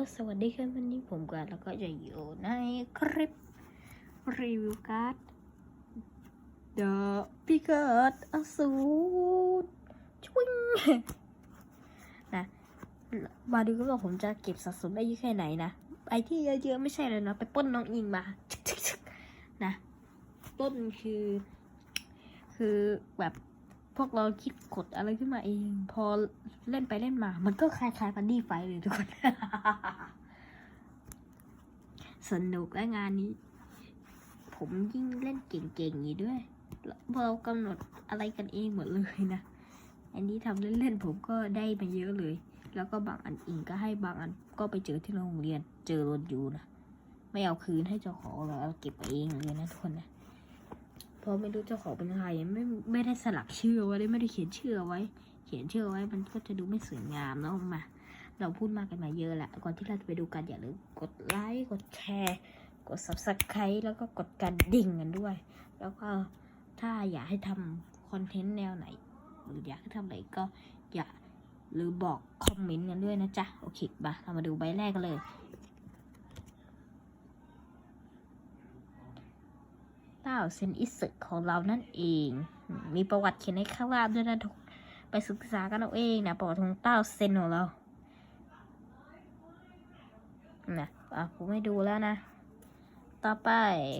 สวัสดีครับวันนี้ผมกันแล้วก็จะอยู่ในคลิปรีวิวการ์ด The Picard อสูรช่วงนะมาดูกันว่าผมจะเก็บสะสมได้เยอะแค่ไหนนะไอที่เยอะๆไม่ใช่เลยนะ ไปป้นน้องอิงมานะปล้นคือ คือแบบ วกเราคิดกฎอะไรขึ้นมาเอง พอเล่นไปเล่นมา มันก็คล้ายๆพันดี้ไฟเลยทุกคน สนุกและงานนี้ ผมยิ่งเล่นเก่งๆอยู่ด้วยเรากำหนดอะไรกันเองหมดเลยนะ อันนี้ทำเล่นๆผมก็ได้มาเยอะเลย แล้วก็บางอันอิงก็ให้บางอันก็ไปเจอที่โรงเรียน เจอรถอยู่นะ ไม่เอาคืนให้เจ้าของเราเอาเก็บไปเองเลยนะทุกคนนะ เพราะไม่รู้เจ้าของเป็นใครไม่ไม่ได้สลักชื่อไว้ไม่ได้เขียนชื่อไว้ เขียนชื่อไว้มันก็จะดูไม่สวยงามเนาะมา เราพูดมากกันมาเยอะแหละก่อนที่เราจะไปดูกันอย่าลืมกดไลค์กดแชร์กด subscribe แล้วก็กดกระดิ่งกันด้วย แล้วก็ถ้าอยากให้ทำคอนเทนต์แนวไหน หรืออยากให้ทำอะไรก็อย่าลืมบอกคอมเมนต์กันด้วยนะจ๊ะ โอเคมาเรามาดูใบแรกกันเลย เต้าเซนอิสึของเรานั่นเอง มีประวัติเขียนในข้างล่างด้วยนะทุกไปศึกษากันเอาเองนะประวัติของเต้าเซนของเรานะอะผมไม่ดูแล้วนะ ต่อไป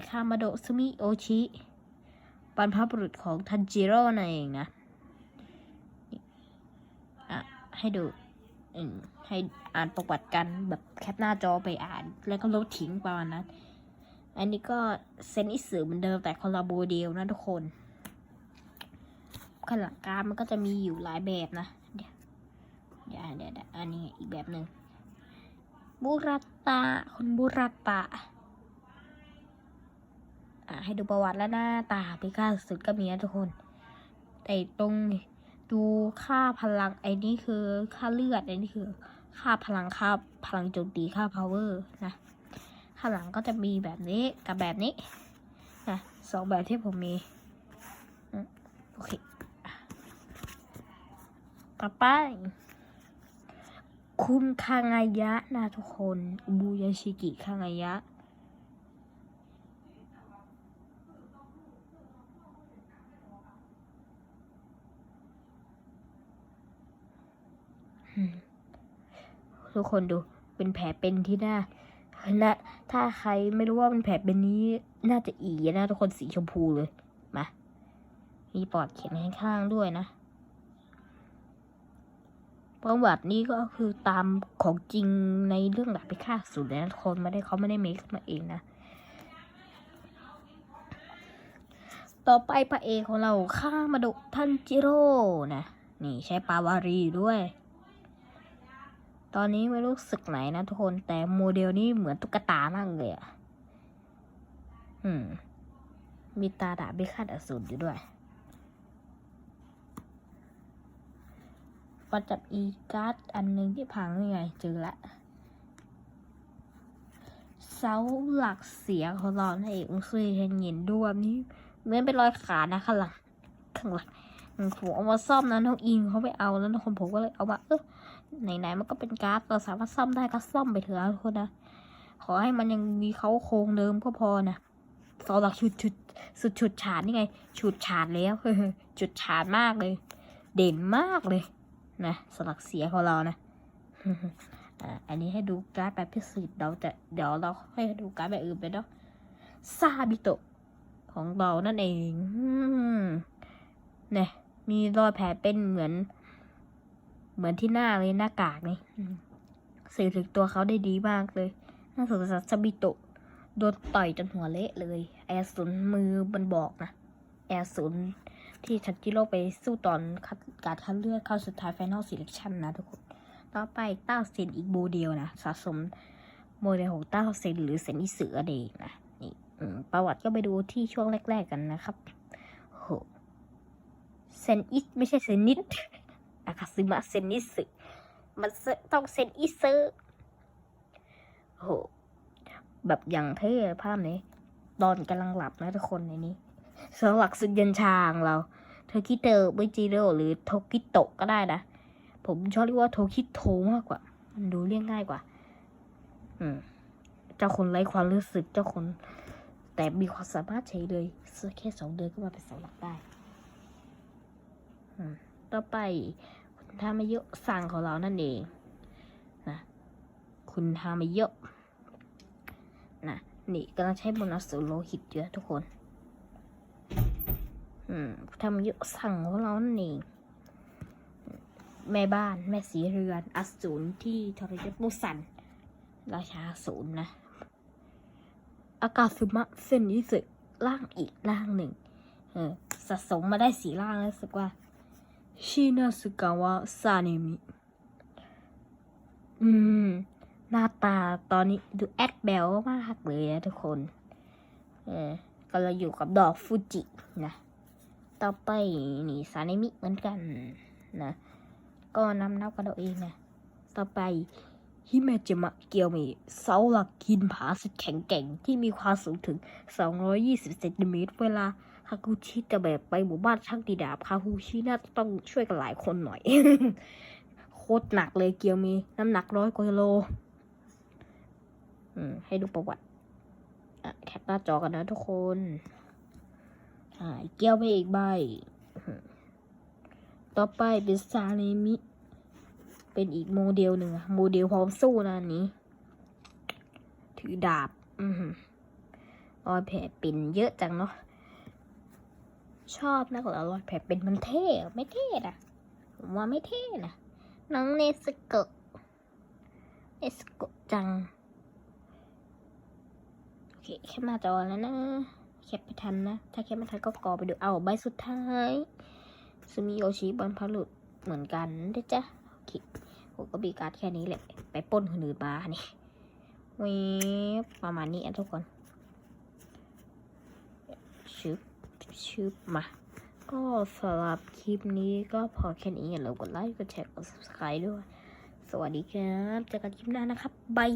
คามาโดซุมิโอชิบรรพบุรุษของทันจิโร่นั่นเองนะอะให้ดูให้อ่านประวัติกันแบบแคปหน้าจอไปอ่านแล้วก็ลบทิ้งประมาณนั้น อันนี้ก็เซนอิสือเหมือนเดิมแต่คนละโมเดลนะทุกคนขนาดการมันก็จะมีอยู่หลายแบบนะ เดี๋ยวเดี๋ยวเดี๋ยวอันนี้อีกแบบหนึ่งบุรัตตาคุณบุรัตตาอะให้ดูประวัติและหน้าตาพิฆาตสุดก็มีนะทุกคน แต่ตรงดูค่าพลังไอ้นี่คือค่าเลือดไอ้นี่คือ ค่าพลังค่าพลังโจมตีค่า power นะ ข้างหลังก็จะมีแบบนี้กับแบบนี้นะสองแบบที่ผมมีอโอเคต่อไป คุณคางายะนะทุกคนบูยาชิกิคางายะทุกคนดูเป็นแผลเป็นที่หน้า นะถ้าใครไม่รู้ว่ามันแผลเป็นนี้น่าจะอีนะทุกคนสีชมพูเลย มา มีปอดเขียนข้างๆด้วยนะประวัตินี้ก็คือตามของจริงในเรื่องหลักไปฆ่าสุดเลยนะทุกคนไม่ได้เขาไม่ได้เมคมาเองนะ ต่อไปพระเอกของเราข้ามาดุทันจิโร่นะ นี่ใช้ปาวารีด้วย ตอนนี้ไม่รู้สึกไหนนะทุกคน แต่โมเดลนี้เหมือนตุ๊กตามากเลยอะ อืม มีตาดาบพิฆาตอสูรอยู่ด้วยประจับอีการ์ดอันหนึ่งที่พังนี่ไงเจอละเสาหลักเสียงของเราในนเองเคยเห็นเห็นด้วยนี่เหมือนเป็นรอยขาดนะข้างหลังข้างหลังผมเอามาซ่อมนะน้องอิงเขาไม่เอาแล้วนะคนผมก็เลยเอามาเออ ไหนๆมันก็เป็นการ์ดเราสามารถซ่อมได้ก็ซ่อมไปเถอะทุกคนนะ ขอให้มันยังมีเขาโครงเดิมก็พอนะสาหลักชุดชุดสุดชุดฉาดนี่ไง ชุดฉาดแล้วจุดฉาดมากเลย เด่นมากเลยนะสลักเสียของเรานะอันนี้ให้ดูการ์ดแบบพิเศษเราจะเดี๋ยวเราให้ดูการ์ดแบบอื่นไปเนาะซาบิโตะของเรานั่นเองเนี่ยมีรอยแผลเป็นเหมือน เหมือนที่หน้าเลยหน้ากากนี่อืมสื่อถึงตัวเขาได้ดีมากเลยน่าสงสารซาบิโตะโดนต่อยจนหัวเละเลย แอร์ศูนย์มือมันบอกนะ แอร์ศูนย์ที่ทันจิโร่ไปสู้ตอนการคัดเลือกเข้าสุดท้าย Final Selection นะทุกคน ต่อไปเต้าเซนอีกโมเดลนะ สะสมโมเดลของเต้าเซนหรือเซนอิสือเดงนะนี่ประวัติก็ไปดูที่ช่วงแรก ๆกันนะครับโหเซนอิไม่ใช่เซนิสอากาซึมะเซนนิสึมันต้องเซนอิซึโห แบบอย่างเท่ภาพนี้ ตอนกำลังหลับนะทุกคนในนี้สลักสุดยันชางเราโทคิเตอร์ไม่จิโร่หรือโทคิโตะก็ได้นะ ผมชอบเรียกว่าโทคิโตมากกว่า มันดูเรียกง่ายกว่า อืม เจ้าคนไร้ความรู้สึกเจ้าคน แต่มีความสามารถใช้เลยแค่สองเดือนก็มาเป็นเสาหลักได้ อืม ต่อไป ทามาเยอะสั่งของเรานั่นเองนะคุณทามาเยอะนะนี่กำลังใช้โบนัสสูโลหิตเยอะทุกคนอืมทำเยอะสั่งของเรานั่นเอง แม่บ้านแม่สีเรือนอสูรที่ทรยศมุสัน ราชาศูนย์นะ อากาศสุมะเส้นนี้สึกล่างอีกล่างหนึ่ง เออสะสมมาได้สีล่างแล้วรู้สึกว่า ชินาสกาวะซาเนมิอืม หน้าตาตอนนี้ดูแอดแบลมากเลยนะทุกคน เออกำลังอยู่กับดอกฟูจินะ ต่อไปนี่ซาเนมิเหมือนกันนะ ก็นำนับกันเอาเองนะ ต่อไปฮิเมจิมะเกียวมีเสาหลักหินผาสุดแข็งแกร่งที่มีความสูงถึง 220เซนติเมตรเวลา คาคุชิจะแบบไปหมู่บ้านช่างตีดาบคาคุชิน่าต้องช่วยกันหลายคนหน่อย โคตรหนักเลยเกียวมีน้ำหนักร้อยกว่ากิโลอืมให้ดูประวัติอะแคปหน้าจอกันนะทุกคนเกียวไปอีกใบ ต่อไปเป็นซาเลมิ เป็นอีกโมเดลหนึ่งอะโมเดลพร้อมสู้นะอันนี้ ถือดาบ อือหือรอยแผลเป็นเยอะจังเนาะ ชอบนะขอรารอยแผลเป็นมันเท่ไม่เท่อะผมว่าไม่เท่นะน้องเนสโกะเนสโกะจัง โอเคแคปหน้าจอแล้วนะแคปไปทันนะ ถ้าแคปไม่ทันก็กอไปดูเอาใบสุดท้ายซูมิโยชิบอลพารุดเหมือนกันด้วยจ้ะโอเคผมก็มีการ์ดแค่นี้แหละ ไปป้นคนอื่นมาเนี่เวบประมาณนี้อะทุกคนชึบ ชึบมา ก็สำหรับคลิปนี้ก็พอแค่นี้อย่าลืมกดไลค์ กดแชร์ กด subscribe ด้วย สวัสดีครับเจอกันคลิปหน้านะครับบาย